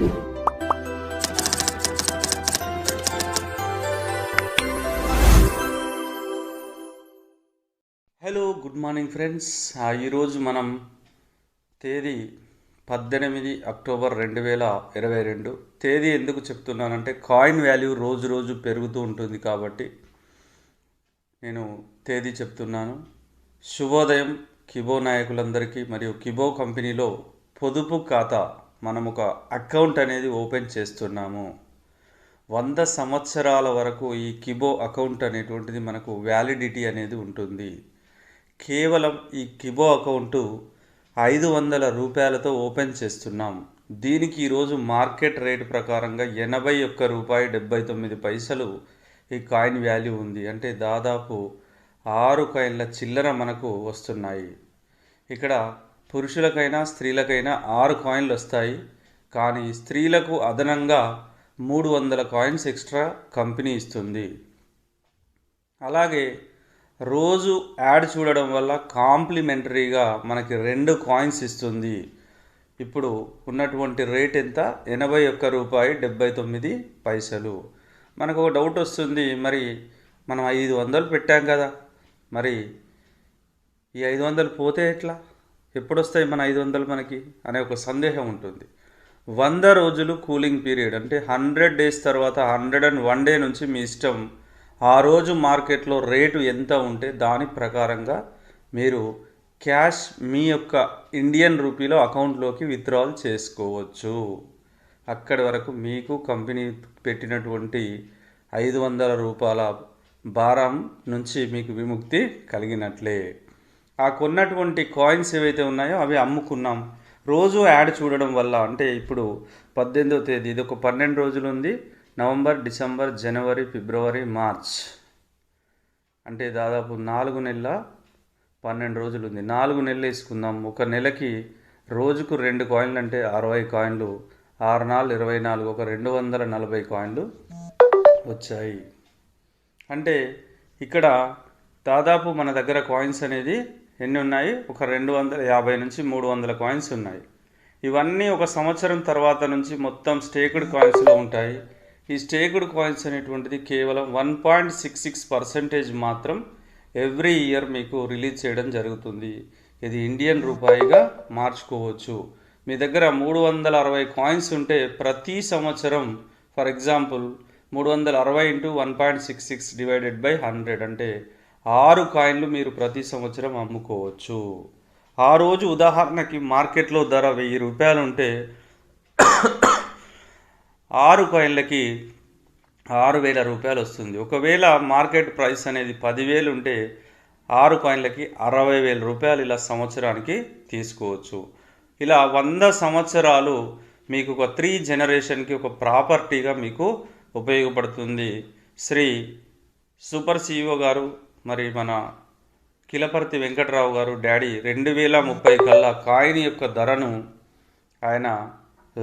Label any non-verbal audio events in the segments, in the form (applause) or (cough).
Hello good morning friends ఆ, ఈరోజు మనం తేదీ పద్దెనిమిది అక్టోబర్ రెండు వేల ఇరవై రెండు. తేదీ ఎందుకు చెప్తున్నానంటే కాయిన్ వాల్యూ రోజు రోజు పెరుగుతూ ఉంటుంది కాబట్టి నేను తేదీ చెప్తున్నాను. శుభోదయం కిబో నాయకులందరికీ మరియు కిబో కంపెనీలో పొదుపు ఖాతా మనం ఒక అకౌంట్ అనేది ఓపెన్ చేస్తున్నాము. వంద సంవత్సరాల వరకు ఈ కిబో అకౌంట్ అనేటువంటిది మనకు వ్యాలిడిటీ అనేది ఉంటుంది. కేవలం ఈ కిబో అకౌంటు ఐదు వందల రూపాయలతో ఓపెన్ చేస్తున్నాం. దీనికి ఈరోజు మార్కెట్ రేట్ ప్రకారంగా ఎనభై ఒక్క రూపాయి డెబ్బై తొమ్మిది పైసలు ఈ కాయిన్ వాల్యూ ఉంది. అంటే దాదాపు ఆరు కాయిన్ల చిల్లర మనకు వస్తున్నాయి. ఇక్కడ పురుషులకైనా స్త్రీలకైనా ఆరు కాయిన్లు వస్తాయి. కానీ స్త్రీలకు అదనంగా మూడు వందల కాయిన్స్ ఎక్స్ట్రా కంపెనీ ఇస్తుంది. అలాగే రోజు యాడ్ చూడడం వల్ల కాంప్లిమెంటరీగా మనకి రెండు కాయిన్స్ ఇస్తుంది. ఇప్పుడు ఉన్నటువంటి రేట్ ఎంత? ఎనభై ఒక్క రూపాయి డెబ్బై తొమ్మిది పైసలు. మనకు ఒక డౌట్ వస్తుంది. మరి మనం ఐదు వందలు పెట్టాం కదా. మరి ఈ ఐదు వందలు పోతే ఎట్లా? ఎప్పుడొస్తాయి మన ఐదు వందలు మనకి అనే ఒక సందేహం ఉంటుంది. వంద రోజులు కూలింగ్ పీరియడ్ అంటే హండ్రెడ్ డేస్ తర్వాత హండ్రెడ్ అండ్ వన్ డే నుంచి మీ ఇష్టం ఆ రోజు మార్కెట్లో రేటు ఎంత ఉంటే దాని ప్రకారంగా మీరు క్యాష్ మీ యొక్క ఇండియన్ రూపీలో అకౌంట్లోకి విత్డ్రాల్ చేసుకోవచ్చు. అక్కడి వరకు మీకు కంపెనీ పెట్టినటువంటి ఐదు వందల రూపాయల భారం నుంచి మీకు విముక్తి కలిగినట్లే. ఆ కొన్నటువంటి కాయిన్స్ ఏవైతే ఉన్నాయో అవి అమ్ముకున్నాం. రోజు యాడ్ చూడడం వల్ల అంటే ఇప్పుడు పద్దెనిమిదో తేదీ ఇది ఒక పన్నెండు రోజులు ఉంది. నవంబర్ డిసెంబర్ జనవరి ఫిబ్రవరి మార్చ్. అంటే దాదాపు నాలుగు నెలల పన్నెండు రోజులు ఉంది. నాలుగు నెలలు వేసుకుందాం. ఒక నెలకి రోజుకు రెండు కాయిన్లు అంటే అరవై కాయిన్లు ఆరు నాలుగు ఇరవై నాలుగు ఒక రెండు వందల నలభై కాయిన్లు వచ్చాయి. అంటే ఇక్కడ దాదాపు మన దగ్గర కాయిన్స్ అనేది ఎన్ని ఉన్నాయి? ఒక రెండు వందల యాభై నుంచి మూడు వందల కాయిన్స్ ఉన్నాయి. ఇవన్నీ ఒక సంవత్సరం తర్వాత నుంచి మొత్తం స్టేకుడ్ కాయిన్స్లో ఉంటాయి. ఈ స్టేకుడ్ కాయిన్స్ అనేటువంటిది కేవలం one point six six percentage మాత్రం ఎవ్రీ ఇయర్ మీకు రిలీజ్ చేయడం జరుగుతుంది. ఇది ఇండియన్ రూపాయిగా మార్చుకోవచ్చు. మీ దగ్గర మూడు వందల అరవై కాయిన్స్ ఉంటే ప్రతి సంవత్సరం ఫర్ ఎగ్జాంపుల్ మూడు వందల అరవై into one point six six divided by hundred అంటే ఆరు కాయిన్లు మీరు ప్రతి సంవత్సరం అమ్ముకోవచ్చు. ఆ రోజు ఉదాహరణకి మార్కెట్లో ధర వెయ్యి రూపాయలు ఉంటే ఆరు కాయిన్లకి ఆరు వేల రూపాయలు వస్తుంది ఒకవేళ మార్కెట్ ప్రైస్ అనేది పదివేలు ఉంటే ఆరు కాయిన్లకి అరవై వేల రూపాయలు ఇలా సంవత్సరానికి తీసుకోవచ్చు. ఇలా వంద సంవత్సరాలు మీకు ఒక త్రీ జనరేషన్కి ఒక ప్రాపర్టీగా మీకు ఉపయోగపడుతుంది. శ్రీ సూపర్ సిఇఓ గారు మరి మన కిలపర్తి వెంకట్రావు గారు డాడీ రెండు వేల ముప్పై కల్లా కాయిన్ యొక్క ధరను ఆయన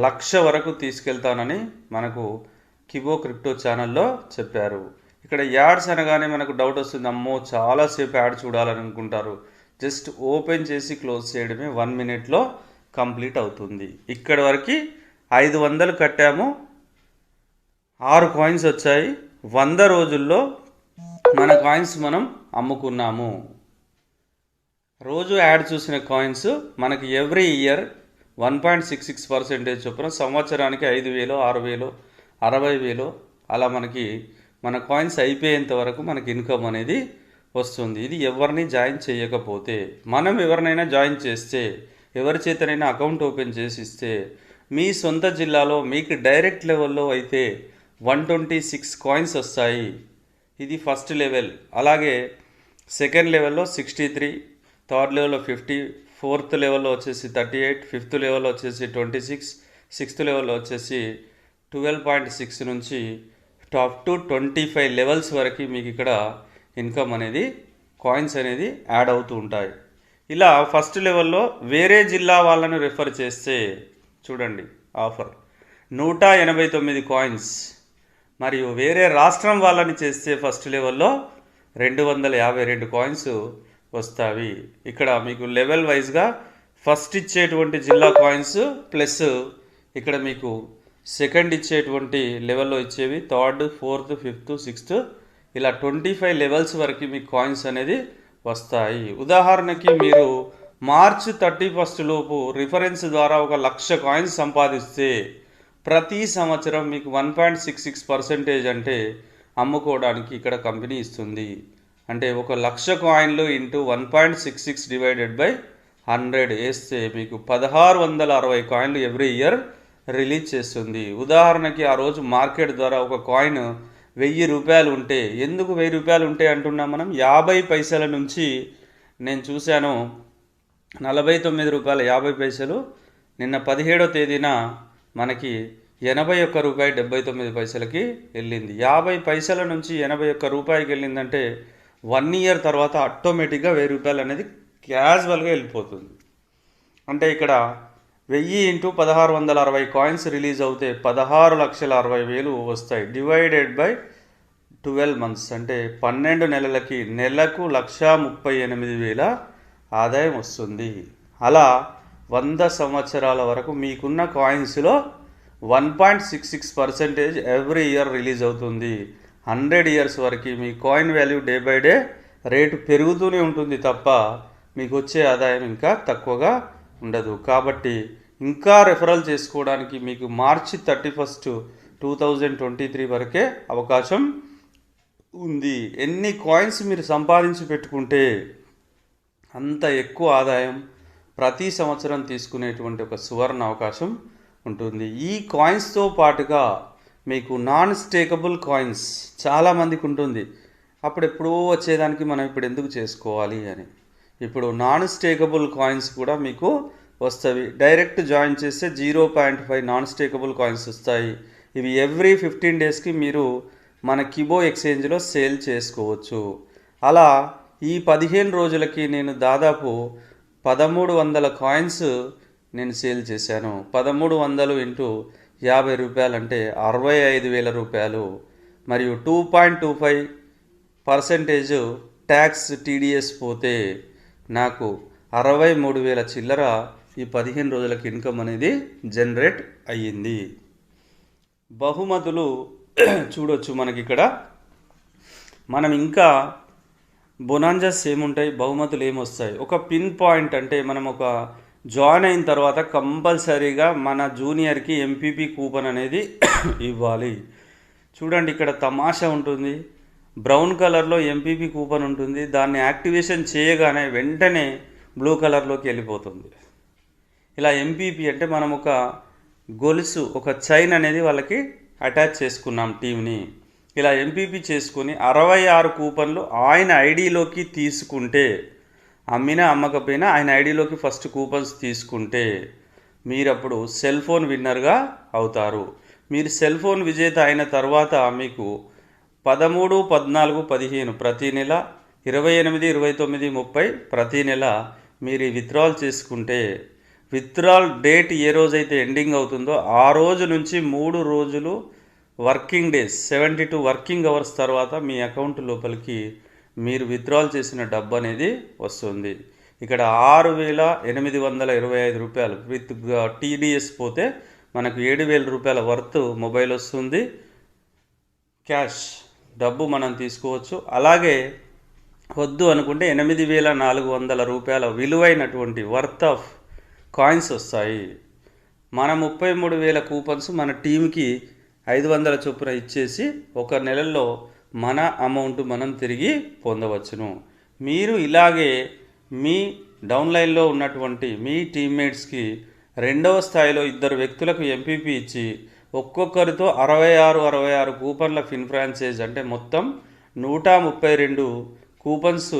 లక్ష వరకు తీసుకెళ్తానని మనకు కిబో క్రిప్టో ఛానల్లో చెప్పారు. ఇక్కడ యాడ్స్ అనగానే మనకు డౌట్ వస్తుంది అమ్మో చాలాసేపు యాడ్ చూడాలని అనుకుంటారు జస్ట్ ఓపెన్ చేసి క్లోజ్ చేయడమే వన్ మినిట్లో కంప్లీట్ అవుతుంది. ఇక్కడి వరకు ఐదు వందలు కట్టాము. ఆరు కాయిన్స్ వచ్చాయి. వంద రోజుల్లో మన కాయిన్స్ మనం అమ్ముకున్నాము. రోజు యాడ్ చూసిన కాయిన్స్ మనకి every year one point six six percentage చొప్పున సంవత్సరానికి ఐదు వేలు ఆరు వేలు అరవై వేలు అలా మనకి మన కాయిన్స్ అయిపోయేంత వరకు మనకి ఇన్కమ్ అనేది వస్తుంది. ఇది ఎవరిని జాయిన్ చేయకపోతే మనం ఎవరినైనా జాయిన్ చేస్తే ఎవరి చేతనైనా అకౌంట్ ఓపెన్ చేసి ఇస్తే మీ సొంత జిల్లాలో మీకు డైరెక్ట్ లెవెల్లో అయితే వన్ ట్వంటీ సిక్స్ కాయిన్స్ వస్తాయి. ఇది ఫస్ట్ లెవెల్. అలాగే సెకండ్ లెవెల్లో సిక్స్టీ త్రీ థర్డ్ లెవెల్లో ఫిఫ్టీ ఫోర్త్ లెవెల్లో వచ్చేసి థర్టీ ఎయిట్ ఫిఫ్త్ లెవెల్లో వచ్చేసి ట్వంటీ సిక్స్ సిక్స్త్ లెవెల్లో వచ్చేసి ట్వెల్వ్ పాయింట్ సిక్స్ నుంచి top to twenty five levels వరకు మీకు ఇక్కడ ఇన్కమ్ అనేది కాయిన్స్ అనేది యాడ్ అవుతూ ఉంటాయి. ఇలా ఫస్ట్ లెవెల్లో వేరే జిల్లా వాళ్ళను రెఫర్ చేస్తే చూడండి ఆఫర్. నూట ఎనభై తొమ్మిది కాయిన్స్. మరియు వేరే రాష్ట్రం వాళ్ళని చేస్తే ఫస్ట్ లెవెల్లో రెండు వందల యాభై రెండు కాయిన్స్ వస్తాయి. ఇక్కడ మీకు లెవెల్ వైజ్గా ఫస్ట్ ఇచ్చేటువంటి జిల్లా కాయిన్స్ ప్లస్ ఇక్కడ మీకు సెకండ్ ఇచ్చేటువంటి లెవెల్లో ఇచ్చేవి థర్డ్ ఫోర్త్ ఫిఫ్త్ సిక్స్త్ ఇలా ట్వంటీ ఫైవ్ లెవెల్స్ వరకు మీకు కాయిన్స్ అనేది వస్తాయి. ఉదాహరణకి మీరు మార్చ్ థర్టీ ఫస్ట్ లోపు రిఫరెన్స్ ద్వారా ఒక లక్ష కాయిన్స్ సంపాదిస్తే ప్రతి సంవత్సరం మీకు one point six six percentage అంటే అమ్ముకోవడానికి ఇక్కడ కంపెనీ ఇస్తుంది. అంటే ఒక లక్ష కాయిన్లు into one point six six divided by hundred వేస్తే మీకు పదహారు వందల అరవై కాయిన్లు ఎవ్రీ ఇయర్ రిలీజ్ చేస్తుంది. ఉదాహరణకి ఆ రోజు మార్కెట్ ద్వారా ఒక కాయిన్ వెయ్యి రూపాయలు ఉంటే ఎందుకు వెయ్యి రూపాయలు ఉంటే అంటున్నాం మనం? యాభై పైసల నుంచి నేను చూశాను నలభై తొమ్మిది రూపాయల యాభై పైసలు నిన్న పదిహేడో తేదీన మనకి ఎనభై ఒక్క రూపాయి డెబ్బై తొమ్మిది పైసలకి వెళ్ళింది. యాభై పైసల నుంచి ఎనభై ఒక్క రూపాయికి వెళ్ళిందంటే వన్ ఇయర్ తర్వాత ఆటోమేటిక్గా వెయ్యి రూపాయలు అనేది క్యాజువల్గా వెళ్ళిపోతుంది. అంటే ఇక్కడ వెయ్యి ఇంటూ పదహారు వందల అరవై కాయిన్స్ రిలీజ్ అవుతే పదహారు లక్షల అరవై వేలు వస్తాయి. Divided by twelve months. అంటే పన్నెండు నెలలకి నెలకు లక్ష ముప్పై ఎనిమిది వేల ఆదాయం వస్తుంది. అలా వంద సంవత్సరాల వరకు మీకున్న కాయిన్స్లో one point six six percentage every year release అవుతుంది. హండ్రెడ్ ఇయర్స్ వరకు మీ coin value day by day rate పెరుగుతూనే ఉంటుంది తప్ప మీకు వచ్చే ఆదాయం ఇంకా తక్కువగా ఉండదు. కాబట్టి ఇంకా రెఫరల్ చేసుకోవడానికి మీకు March thirty first two thousand twenty three వరకే అవకాశం ఉంది. ఎన్ని కాయిన్స్ మీరు సంపాదించి పెట్టుకుంటే అంత ఎక్కువ ఆదాయం ప్రతి సంవత్సరం తీసుకునేటువంటి ఒక సువర్ణ అవకాశం ఉంటుంది. ఈ కాయిన్స్తో పాటుగా మీకు నాన్ స్టేకబుల్ కాయిన్స్ చాలామందికి ఉంటుంది. అప్పుడు ఎప్పుడో వచ్చేదానికి మనం ఇప్పుడు ఎందుకు చేసుకోవాలి అని. ఇప్పుడు నాన్ స్టేకబుల్ కాయిన్స్ కూడా మీకు వస్తాయి. డైరెక్ట్ జాయిన్ చేస్తే zero point five non stakeable coins వస్తాయి. ఇవి ఎవ్రీ ఫిఫ్టీన్ డేస్కి మీరు మన కిబో ఎక్స్చేంజ్లో సేల్ చేసుకోవచ్చు. అలా ఈ పదిహేను రోజులకి నేను దాదాపు పదమూడు వందల కాయిన్స్ నేను సేల్ చేశాను. పదమూడు వందలు ఇంటూ యాభై రూపాయలు అంటే అరవై ఐదు వేల రూపాయలు. మరియు two point two five percentage tax TDS పోతే నాకు అరవై మూడు వేల చిల్లర ఈ పదిహేను రోజులకి ఇన్కమ్ అనేది జనరేట్ అయ్యింది. బహుమతులు (clears throat) చూడొచ్చు మనకి ఇక్కడ. మనం ఇంకా బొనాంజస్ ఏముంటాయి? బహుమతులు ఏమొస్తాయి? ఒక పిన్ పాయింట్ అంటే మనం ఒక జాయిన్ అయిన తర్వాత కంపల్సరీగా మన జూనియర్కి ఎంపీపీ కూపన్ అనేది (coughs) ఇవ్వాలి. చూడండి ఇక్కడ తమాషా ఉంటుంది. బ్రౌన్ కలర్లో ఎంపీపీ కూపన్ ఉంటుంది. దాన్ని యాక్టివేషన్ చేయగానే వెంటనే బ్లూ కలర్లోకి వెళ్ళిపోతుంది. ఇలా ఎంపీపీ అంటే మనం ఒక గొలుసు ఒక చైన్ అనేది వాళ్ళకి అటాచ్ చేసుకున్నాం టీంని ఇలా ఎంపీపీ చేసుకుని అరవై ఆరు కూపన్లు ఆయన ఐడిలోకి తీసుకుంటే అమ్మినా అమ్మకపోయినా ఆయన ఐడిలోకి ఫస్ట్ కూపన్స్ తీసుకుంటే మీరు అప్పుడు సెల్ ఫోన్ విన్నర్గా అవుతారు. మీరు సెల్ ఫోన్ విజేత అయిన తర్వాత మీకు పదమూడు పద్నాలుగు పదిహేను ప్రతి నెల ఇరవై ఎనిమిది ఇరవై తొమ్మిది ముప్పై ప్రతి నెల మీరు విత్డ్రాల్ చేసుకుంటే విత్డ్రాల్ డేట్ ఏ రోజైతే ఎండింగ్ అవుతుందో ఆ రోజు నుంచి మూడు రోజులు working days seventy two working hours తర్వాత మీ అకౌంట్ లోపలికి మీరు విత్డ్రాల్ చేసిన డబ్బు అనేది వస్తుంది. ఇక్కడ ఆరు వేల ఎనిమిది వందల ఇరవై ఐదు రూపాయలు విత్ టీడీఎస్ పోతే మనకు ఏడు వేల రూపాయల వర్త్ మొబైల్ వస్తుంది. క్యాష్ డబ్బు మనం తీసుకోవచ్చు. అలాగే వద్దు అనుకుంటే ఎనిమిది వేల నాలుగు వందల రూపాయల విలువైనటువంటి వర్త్ ఆఫ్ కాయిన్స్ వస్తాయి. మన ముప్పై మూడు వేల కూపన్స్ మన టీంకి ఐదు వందల చొప్పున ఇచ్చేసి ఒక నెలలో మన అమౌంట్ మనం తిరిగి పొందవచ్చును. మీరు ఇలాగే మీ డౌన్లైన్లో ఉన్నటువంటి మీ టీమ్మేట్స్కి రెండవ స్థాయిలో ఇద్దరు వ్యక్తులకు ఎంపీపీ ఇచ్చి ఒక్కొక్కరితో అరవై ఆరు అరవై ఆరు కూపన్ల ఫిన్ ఫ్రాంచైజ్ అంటే మొత్తం నూట ముప్పై రెండు కూపన్స్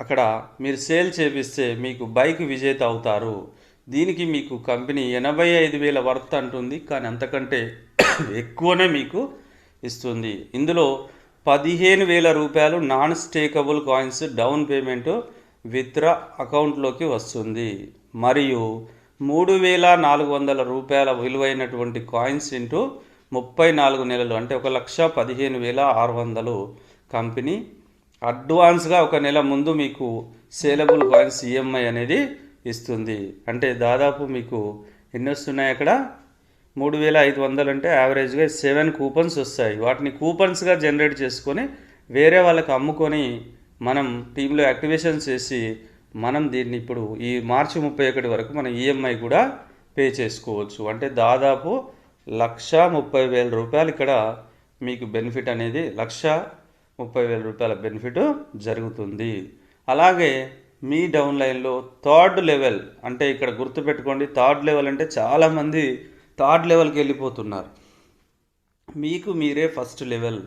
అక్కడ మీరు సేల్ చేపిస్తే మీకు బైక్ విజేత అవుతారు. దీనికి మీకు కంపెనీ ఎనభై ఐదు వేల వర్త్ అంటుంది. కానీ అంతకంటే ఎక్కువనే మీకు ఇస్తుంది. ఇందులో పదిహేను వేల రూపాయలు non stakeable coins down payment withdraw అకౌంట్లోకి వస్తుంది. మరియు మూడు వేల నాలుగు వందల రూపాయల విలువైనటువంటి కాయిన్స్ ఇంటూ ముప్పై నాలుగు నెలలు అంటే ఒక లక్ష పదిహేను వేల ఆరు వందలు కంపెనీ అడ్వాన్స్గా ఒక నెల ముందు మీకు సేలబుల్ కాయిన్స్ ఈఎంఐ అనేది ఇస్తుంది. అంటే దాదాపు మీకు ఎన్ని వస్తున్నాయి అక్కడ? మూడు వేల ఐదు వందలు అంటే యావరేజ్గా సెవెన్ కూపన్స్ వస్తాయి. వాటిని కూపన్స్గా జనరేట్ చేసుకొని వేరే వాళ్ళకి అమ్ముకొని మనం టీంలో యాక్టివేషన్ చేసి మనం దీన్ని ఇప్పుడు ఈ మార్చి ముప్పై ఒకటి వరకు మనం ఈఎంఐ కూడా పే చేసుకోవచ్చు. అంటే దాదాపు లక్ష ముప్పై వేల రూపాయలు ఇక్కడ మీకు బెనిఫిట్ అనేది లక్ష ముప్పై వేల రూపాయల బెనిఫిట్ జరుగుతుంది. అలాగే మీ డౌన్ లైన్లో థర్డ్ లెవెల్ అంటే ఇక్కడ గుర్తుపెట్టుకోండి థర్డ్ లెవెల్ అంటే చాలామంది థర్డ్ లెవెల్కి వెళ్ళిపోతున్నారు. మీకు మీరే ఫస్ట్ లెవెల్.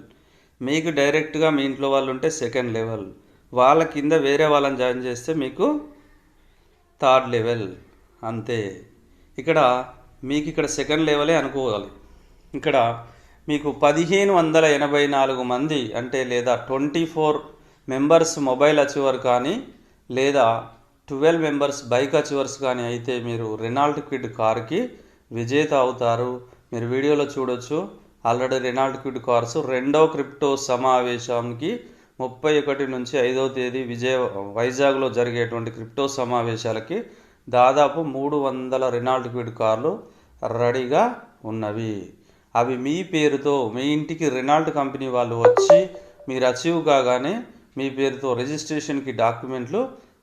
మీకు డైరెక్ట్గా మీ ఇంట్లో వాళ్ళు ఉంటే సెకండ్ లెవెల్. వాళ్ళ కింద వేరే వాళ్ళని జాయిన్ చేస్తే మీకు థర్డ్ లెవెల్. అంతే. ఇక్కడ మీకు ఇక్కడ సెకండ్ లెవెలే అనుకోవాలి. ఇక్కడ మీకు పదిహేను వందల ఎనభై నాలుగు మంది అంటే లేదా twenty four members mobile achiever కానీ లేదా ట్వెల్వ్ మెంబర్స్ బైక్ అచీవర్స్ కానీ అయితే మీరు రెనాల్ట్ క్విడ్ కార్కి విజేత అవుతారు. మీరు వీడియోలో చూడొచ్చు. ఆల్రెడీ రెనాల్డ్ క్విడ్ కార్స్ రెండవ క్రిప్టో సమావేశానికి ముప్పై ఒకటి నుంచి ఐదవ తేదీ విజయ వైజాగ్లో జరిగేటువంటి క్రిప్టో సమావేశాలకి దాదాపు మూడు వందల రెనాల్డ్ క్విడ్ కార్లు రెడీగా ఉన్నవి. అవి మీ పేరుతో మీ ఇంటికి రెనాల్డ్ కంపెనీ వాళ్ళు వచ్చి మీరు అచీవ్ కాగానే మీ పేరుతో రిజిస్ట్రేషన్కి డాక్యుమెంట్లు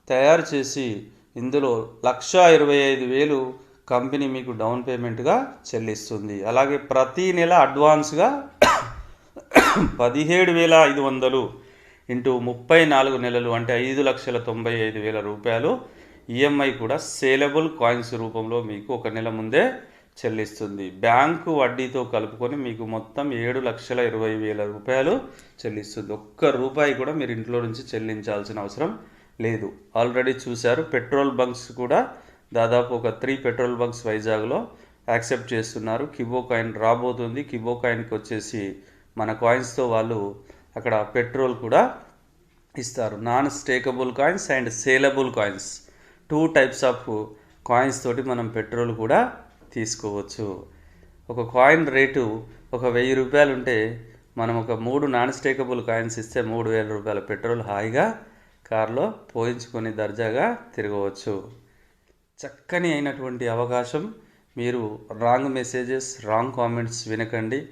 తయారు చేసి ఇందులో లక్ష ఇరవై ఐదు వేలు కంపెనీ మీకు డౌన్ పేమెంట్గా చెల్లిస్తుంది. అలాగే ప్రతి నెల అడ్వాన్స్గా (coughs) పదిహేడు వేల ఐదు వందలు ఇంటూ ముప్పై నాలుగు నెలలు అంటే ఐదు లక్షల తొంభై ఐదు వేల రూపాయలు ఈఎంఐ కూడా సేలబుల్ కాయిన్స్ రూపంలో మీకు ఒక నెల ముందే చెల్లిస్తుంది. బ్యాంకు వడ్డీతో కలుపుకొని మీకు మొత్తం ఏడు లక్షల ఇరవై వేల రూపాయలు చెల్లిస్తుంది. ఒక్క రూపాయి కూడా మీరు ఇంట్లో నుంచి చెల్లించాల్సిన అవసరం లేదు. ఆల్రెడీ చూశారు పెట్రోల్ బంక్స్ కూడా దాదాపు ఒక త్రీ పెట్రోల్ బంక్స్ వైజాగ్లో యాక్సెప్ట్ చేస్తున్నారు. కిబో కాయిన్ రాబోతుంది. కిబో కాయిన్కి వచ్చేసి మన కాయిన్స్తో వాళ్ళు అక్కడ పెట్రోల్ కూడా ఇస్తారు. Non stakeable coins and saleable coins. Two types of coins తోటి మనం పెట్రోల్ కూడా తీసుకోవచ్చు. ఒక కాయిన్ రేటు ఒక వెయ్యి రూపాయలు ఉంటే మనం ఒక మూడు నాన్ స్టేకబుల్ కాయిన్స్ ఇస్తే మూడు వేల రూపాయల పెట్రోల్ హాయిగా కారులో పోయించుకొని దర్జాగా తిరగవచ్చు. చక్కని అయినటువంటి అవకాశం. మీరు రాంగ్ మెసేజెస్ రాంగ్ కామెంట్స్ వినకండి.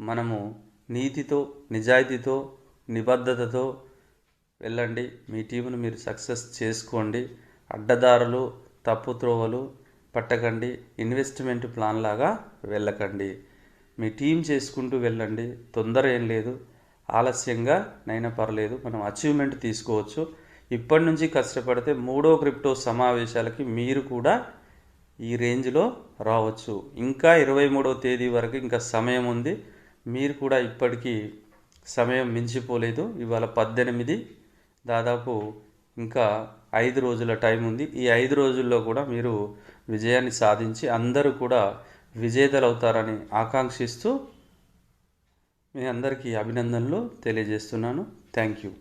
మనము నీతితో నిజాయితీతో నిబద్ధతతో వెళ్ళండి. మీ టీంను మీరు సక్సెస్ చేసుకోండి. అడ్డదారులు తప్పు త్రోవలు పట్టకండి. ఇన్వెస్ట్మెంట్ ప్లాన్ లాగా వెళ్ళకండి. మీ టీం చేసుకుంటూ వెళ్ళండి. తొందర ఏం లేదు. ఆలస్యంగా నైనా పర్లేదు. మనం అచీవ్మెంట్ తీసుకోవచ్చు. ఇప్పటి నుంచి కష్టపడితే మూడో క్రిప్టో సమావేశాలకి మీరు కూడా ఈ రేంజ్లో రావచ్చు. ఇంకా ఇరవై మూడో తేదీ వరకు ఇంకా సమయం ఉంది. మీరు కూడా ఇప్పటికీ సమయం మించిపోలేదు. ఇవాళ పద్దెనిమిది. దాదాపు ఇంకా ఐదు రోజుల టైం ఉంది. ఈ ఐదు రోజుల్లో కూడా మీరు విజయాన్ని సాధించి అందరూ కూడా విజేతలు అవుతారని ఆకాంక్షిస్తూ మీ అందరికీ అభినందనలు తెలియజేస్తున్నాను. Thank you.